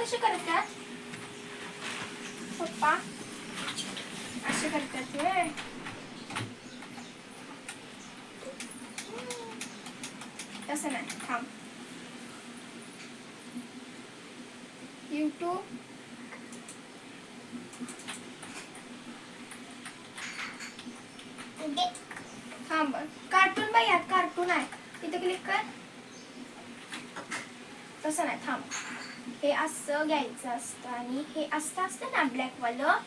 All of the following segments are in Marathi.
कसे करतात पप्पा. असे करतात होय तसं नाही थांब. यूट्यूब कार्टून बाई यात कार्टून आहे. तिथे क्लिक कर. तसं नाही थांब. हे असं घ्यायचं असतं आणि हे असतं असतं ना ब्लॅक वालं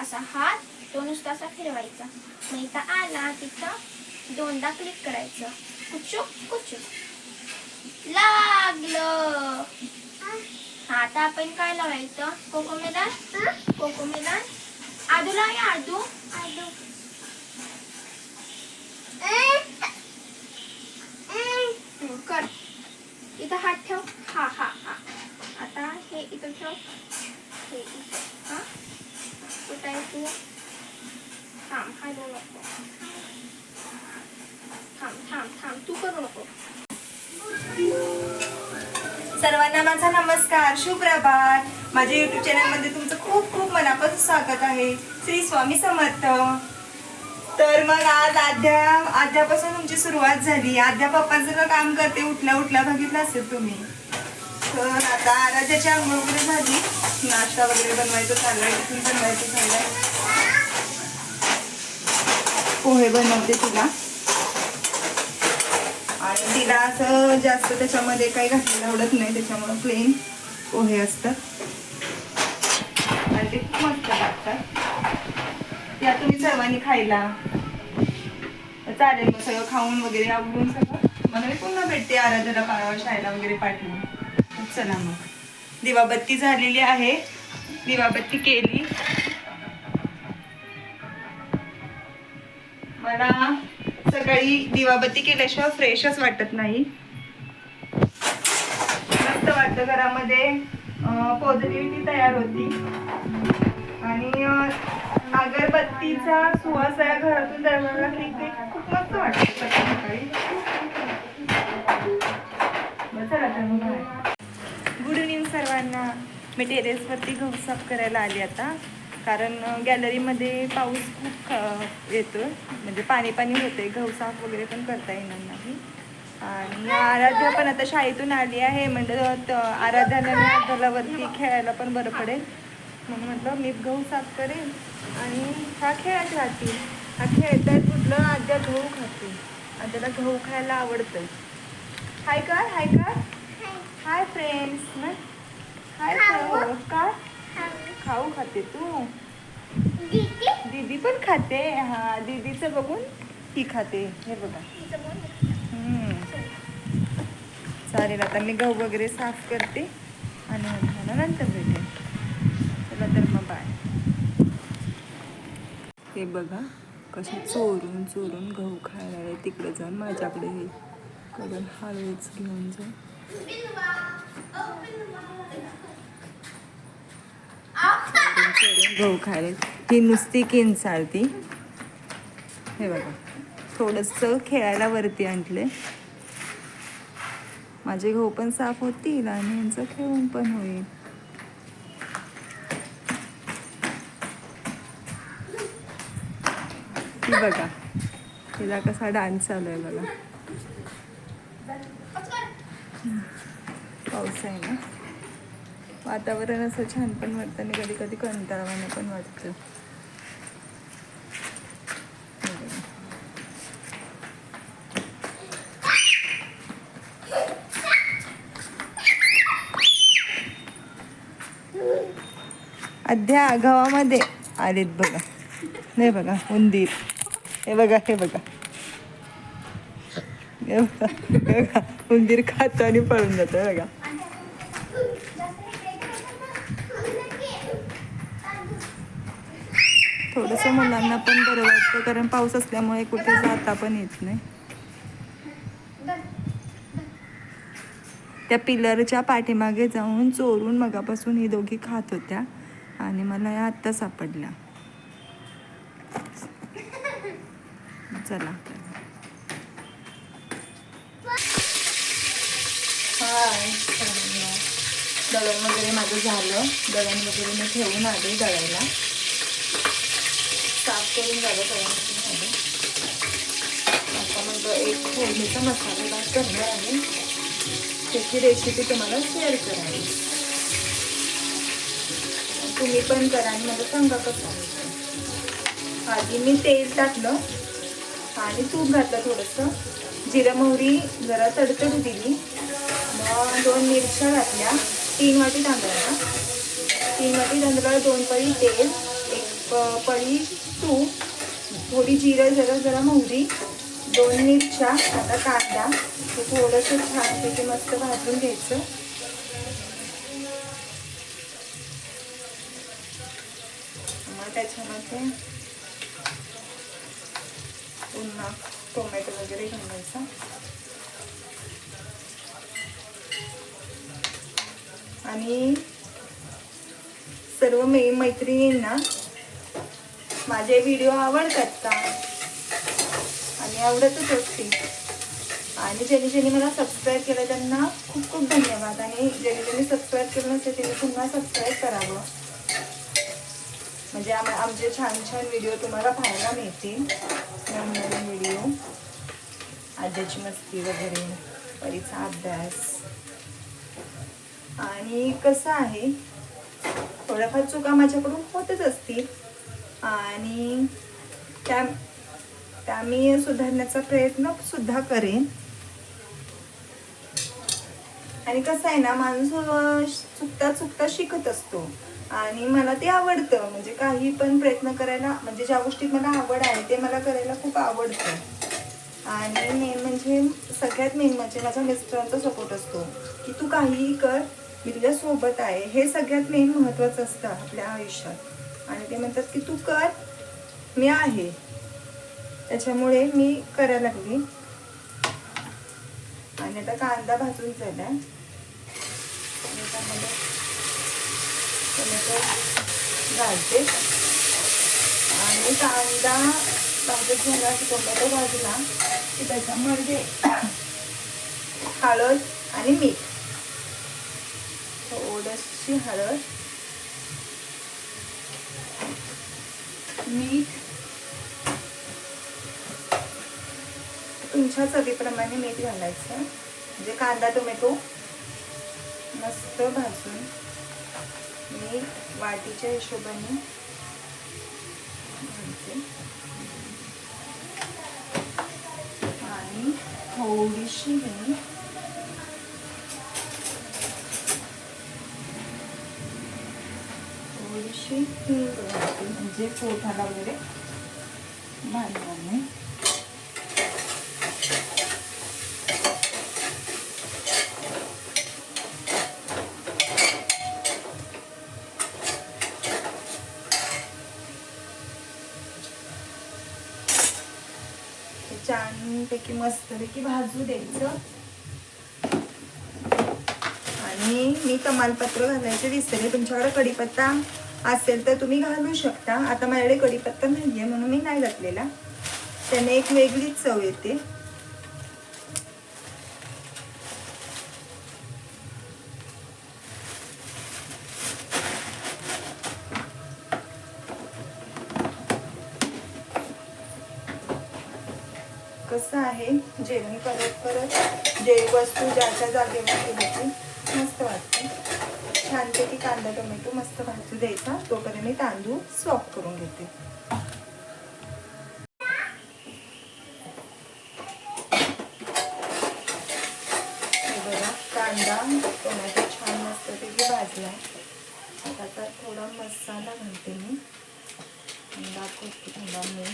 असा हात तो नुसता असा फिरवायचा. मग इथं आला तिथं दोनदा क्लिक करायचं. कुचूक कुचूक. लागलं. हा आता आपण काय लावायचं? कोकोमेदान कोकोमेदान आदू लावूया आदू आदू. कर. इथं हात ठेव. हा हा हा. आता हे इथं ठेव. हे हा? कुठं आहे तू? थांब हलवू नको. थांब थांब थांब. तू करू नको. सर्वांना माझा नमस्कार. सुप्रभात. माझ्या युट्यूब चॅनलमध्ये तुमचं खूप खूप मनापासून स्वागत आहे. श्री स्वामी समर्थ. तर मग आज आद्या आद्यापासून तुमची सुरुवात झाली. आद्या पप्पांचं काम करते उठल्या उठल्या बघितलं असेल तुम्ही. तर आता आराध्याची आंघोळ वगैरे झाली. नाश्ता वगैरे बनवायचं चाललंय टिफिन बनवायचं चाललंय. पोहे बनवते तिला. आणि तिला असं जास्त त्याच्यामध्ये काही घातलेलं आवडत नाही त्याच्यामुळं प्लेन पोहे असतात. आणि ते खूप मस्त लागतात. त्या तुम्ही सर्वांनी खायला. चालेल मग सगळं खाऊन वगैरे आवडून सगळं. मला मी पुन्हा भेटते आराध्याला पाळावर शाळेला वगैरे पाठवून. चला मग. दिवाबत्ती झालेली आहे. दिवाबत्ती केली. मला सकाळी दिवाबत्ती केल्याशिवाय फ्रेशच वाटत नाही. मस्त वाटतं घरामध्ये. पॉझिटिव्हिटी तयार होती. आणि अगरबत्तीचा सुवास या घरातून दरवाजा खूप मस्त वाटतं सकाळी सकाळी बरं, चला तर मग बाय. गुड इव्हनिंग सर्वांना मी टेरेसवरती गहू साफ करायला आली आता. कारण गॅलरीमध्ये पाऊस खूप येतोय. म्हणजे पाणी पाणी होते गहू साफ वगैरे पण करता येणार नाही. आणि आराध्या पण आता शाळेतून आली आहे. म्हणजे आराध्याला मी आराध्याला वरती खेळायला पण बरं पडेल. म्हणून म्हटलं मी गहू साफ करेन. आणि हा खेळत राहतील हा खेळताय कुठलं आद्या गहू खाते. आद्याला गहू खायला आवडतं हाय कर हाय कर हाय फ्रेंड्स ना खाऊ? काय खाऊ. खाऊ खाते तू? दीदी? दीदी पण खाते. हा दीदीचं बघून ती खाते. हे बघा. चालेल आता मी गहू वगैरे साफ करते आणि तुम्हाला नंतर भेटेल चला तर मग बाय. हे बघा कसे चोरून चोरून गहू खायला तिकडे जाऊन माझ्याकडे हे कडून हळूच घेऊन जाऊन गहू खायला. ही नुसती किंचाळती हे बघा. थोडंसं खेळायला वरती आणले माझे गहू पण साफ होतील आणि यांचं खेळून पण होईल. बघा. तिला कसा डान्स चालू आहे बघा. पाऊस आहे ना? वातावरण असं छान पण वाटतं आणि कधी कधी कंटाळवाणं पण वाटतं. अध्या गावामध्ये आलेत बघा. हे बघा उंदीर. हे बघा हे बघा. हे बघा बघा. उंदीर खातो आणि पळून जातो बघा. थोडंसं मुलांना पण बरं वाटतं कारण पाऊस असल्यामुळे कुठे जाता पण येत नाही. त्या पिलरच्या पाठीमागे जाऊन चोरून मगापासून ही दोघी खात होत्या आणि मला या आत्ता सापडल्या. चला. हाय दळण वगैरे माझं झालं. दळण वगैरे मी ठेवून आले दळायला. साफ करून झालं दळण आता मग एक फोडणीचा मसाला भात करणार आहे. त्याची रेसिपी तुम्हाला शेअर करावी. तुम्ही पण करा आणि मला सांगा कसं आधी मी तेल टाकलं आणि तूप घातलं थोडंसं. जिरा मोहरी जरा तडतडू दिली. मग दोन मिरच्या घातल्या. तीन वाटी तांदळाला. तीन वाटी तांदळाला दोन पळी तेल. पळी तूप थोडी जिरं जरा जरा मोहरी दोन मिरच्या आता कांदा हे थोडंसं छानपैकी मस्त भाजून घ्यायचं. मग त्याच्यामध्ये पुन्हा टोमॅटो वगैरे घालायचा. आणि सर्व मै मैत्रिणींना माझे व्हिडिओ आवडतात का? आणि आवडतच असतील. आणि ज्यांनी ज्यांनी मला सबस्क्राईब केलं त्यांना खूप खूप धन्यवाद. आणि ज्यांनी ज्यांनी सबस्क्राईब केलं नसेल त्यांनी पुन्हा सबस्क्राईब करावं. म्हणजे आम आमचे छान छान व्हिडिओ तुम्हाला पाहायला मिळतील. नवनवीन व्हिडिओ आज्याची मस्ती वगैरे परीचा अभ्यास. आणि कसं आहे? थोड्याफार चुका माझ्याकडून होतच असतील. आणि त्या त्या मी सुधारण्याचा प्रयत्न सुद्धा करेन. आणि कसं आहे ना माणूस चुकता चुकता शिकत असतो. आणि मला ते आवडतं. म्हणजे काही पण प्रयत्न करायला म्हणजे ज्या गोष्टीत मला आवड आहे ते मला करायला खूप आवडतं. आणि मेन म्हणजे सगळ्यात मेन म्हणजे माझ्या मिस्टरांचा सपोर्ट असतो. की तू काहीही कर मी तुझ्यासोबत आहे. हे सगळ्यात मेन महत्त्वाचं असतं आपल्या आयुष्यात. आणि ते म्हणतात की तू कर मी आहे. त्याच्यामुळे मी करायला लागली. आणि आता कांदा भाजून झाला. आणि त्यामध्ये टोमॅटो घालते. आणि कांदा भाजत झाला की टोमॅटो भाजला की त्याच्यामध्ये हळद आणि मीठ. थोडीशी हळद. मीठ तुमच्या चवीप्रमाणे मीठ घालायचं. म्हणजे कांदा टोमॅटो मस्त भाजून मी वाटीच्या हिशोबाने आणि थोडीशी मी थोडीशी हिंग घालते म्हणजे पोटाला वगैरे भाजणार नाही हे छानपैकी मस्तपैकी भाजू द्यायचं आणि मी तमालपत्र घालायचे विसरले तुमच्याकडे कढीपत्ता असेल तर तुम्ही घालू शकता. आता माझ्याकडे कढीपत्ता आहे म्हणून मी नाही घातलेला. त्याने एक वेगळीच चव येते. कसं आहे? जेवणी करत करत जे वस्तू ज्याच्या जागेवर ठेवली मस्त वाटते. कांदा टोमॅटो मस्त भाजू द्यायचा. तोपर्यंत मी तांदूळ स्वॉप करून घेते हे बघा कांदा टोमॅटो छान मस्तपैकी भाजला आता तर थोडा मसाला घालते मी आणि दाखवते थोडा मी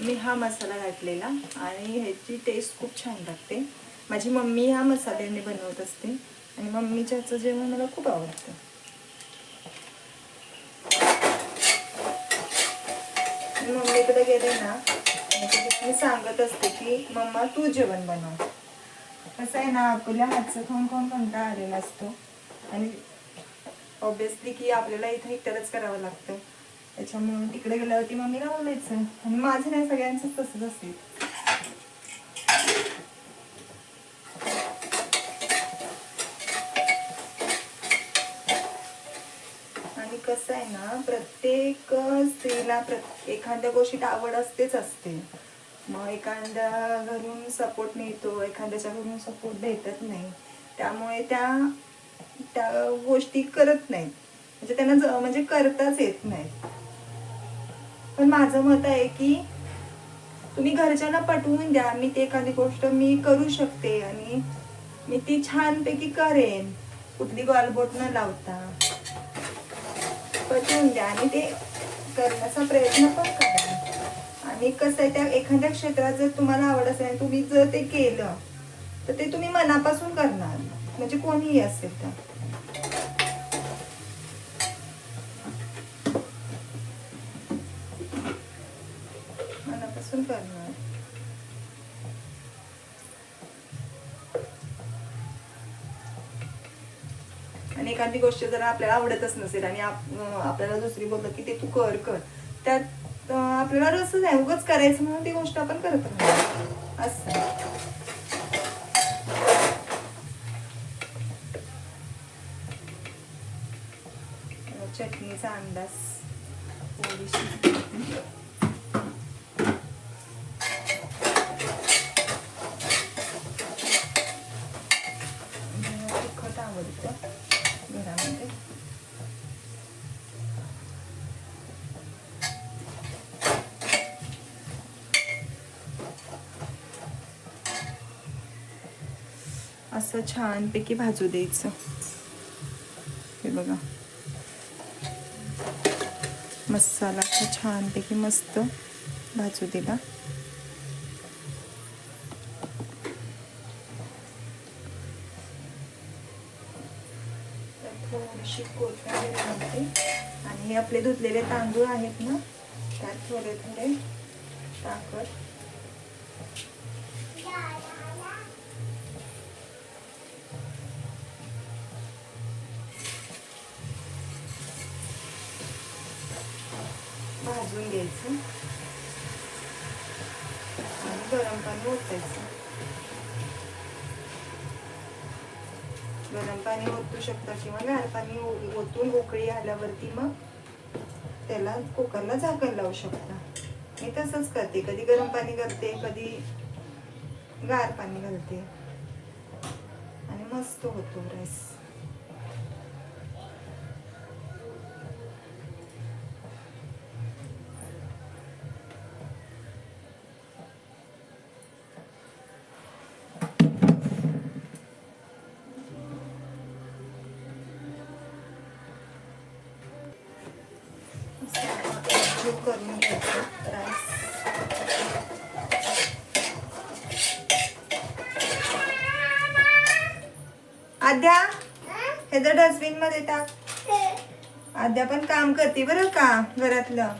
मी हा मसाला घातलेला आणि ह्याची टेस्ट खूप छान लागते. माझी मम्मी ह्या मसाल्याने बनवत असते आणि मम्मीच्या हातचं जेवण मला खूप आवडतं. मम्मीकडे गेले ना मी सांगत असते की मम्मा तू जेवण बनव. कसं आहे ना आपल्या हातचं खाऊन खाऊन कंटाळा आलेला असतो. आणि ऑब्विसली की आपल्याला इथं इतरच करावं लागतं. त्याच्यामुळे तिकडे गेल्यावरती मम्मीला बोलायचं आणि माझं नाही सगळ्यांचंच तसंच असेल. आणि कसं आहे ना प्रत्येक स्त्रीला प्रत्येक एखाद्या गोष्टीत आवड असतेच असते. मग एखाद्या घरून सपोर्ट मिळतो एखाद्याच्या घरून सपोर्ट भेटत नाही. त्यामुळे त्या त्या गोष्टी करत नाहीत. म्हणजे त्यांना म्हणजे करताच येत नाहीत. पण माझं मत आहे की तुम्ही घरच्यांना पटवून द्या. मी ते एखादी गोष्ट मी करू शकते आणि मी ती छानपैकी करेन. कुठली गॉलबोट न लावता. पटवून द्या आणि ते करण्याचा प्रयत्न पण करा. आणि कसं आहे त्या एखाद्या क्षेत्रात जर तुम्हाला आवड असेल तुम्ही जर ते केलं तर ते तुम्ही मनापासून करणार. म्हणजे कोणीही असेल तर मनापासून करणार. आणि एखादी गोष्ट जर आपल्याला आवडतच नसेल आणि आपल्याला दुसरी बोललं की ते तू कर कर. त्यात आपल्याला रसच आहे उगच करायचं म्हणून ती गोष्ट आपण करत राहतो असं. चटणीचा अंदाज. थोडीशी मला तिखट आवडतं घरामध्ये असं छानपैकी भाजू द्यायचं. हे बघा. मसाला असा छानपैकी मस्त भाजू दिला. थोडीशी घालते. आणि हे आपले धुतलेले तांदूळ आहेत ना त्यात थोडे थोडे टाकत गरम पाणी ओतू शकता किंवा गार पाणी ओ- ओतून उकळी आल्यावरती मग त्याला कुकरला झाकण लावू शकता. मी तसंच करते. कधी गरम पाणी करते कधी गार पाणी घालते. आणि मस्त होतो राईस जो करून घ्यायचं राईस आद्या हे जर डस्टबिनमध्ये टाक. आद्या पण काम करते बरं का घरातलं.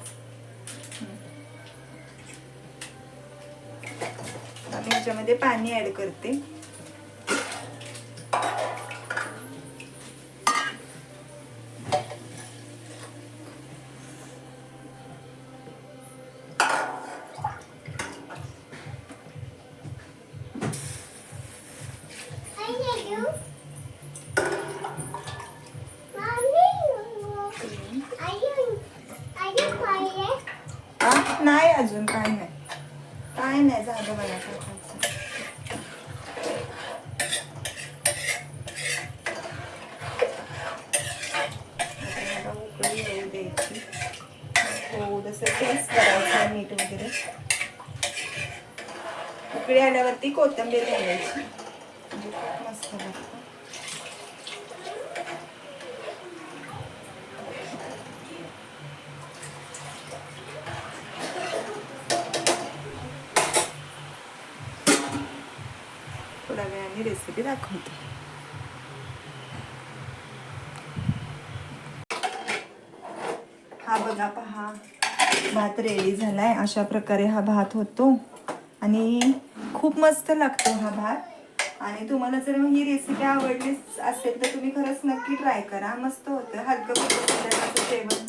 आणि ह्याच्यामध्ये पाणी ऍड करते हा नाही अजून काय नाही काय नाही झालं मला काय खायचं. आता मला उकळी येऊ द्यायची थोडंसं टेस्ट करायचं मीठ वगैरे उकळी आल्यावरती कोथिंबीर घालायची. मस्त थोड्या वेळाने रेसिपी दाखवते. हा बघा पहा भात रेडी झालाय. अशा प्रकारे हा भात होतो. आणि खूप मस्त लागतो हा भात. आणि तुम्हाला जर ही रेसिपी आवडली असेल तर तुम्ही खरंच नक्की ट्राय करा. मस्त होतं. हलकं फुलकं जेवण.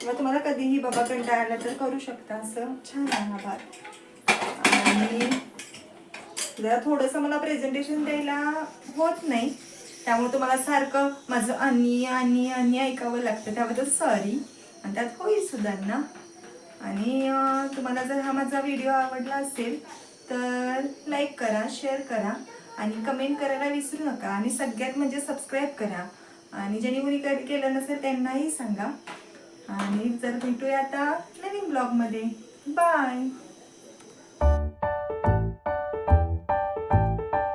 किंवा तुम्हाला कधीही बाबा कंटाळला तर करू शकता असं छान आहे हा भात. आणि जरा थोडंसं मला प्रेझेंटेशन द्यायला होत नाही. त्यामुळे तुम्हाला सारखं माझं आणि आणि आणि ऐकावं लागतं. त्याबद्दल सॉरी आणि त्यात होईल सुधारणा आणि तुम्हाला जर हा माझा व्हिडिओ आवडला असेल तर लाईक करा शेअर करा आणि कमेंट करायला विसरू नका. आणि सगळ्यात म्हणजे सबस्क्राईब करा. आणि ज्यांनी कोणी कधी केलं नसेल त्यांनाही सांगा. आणि जर भेटूया आता नवीन ब्लॉगमध्ये बाय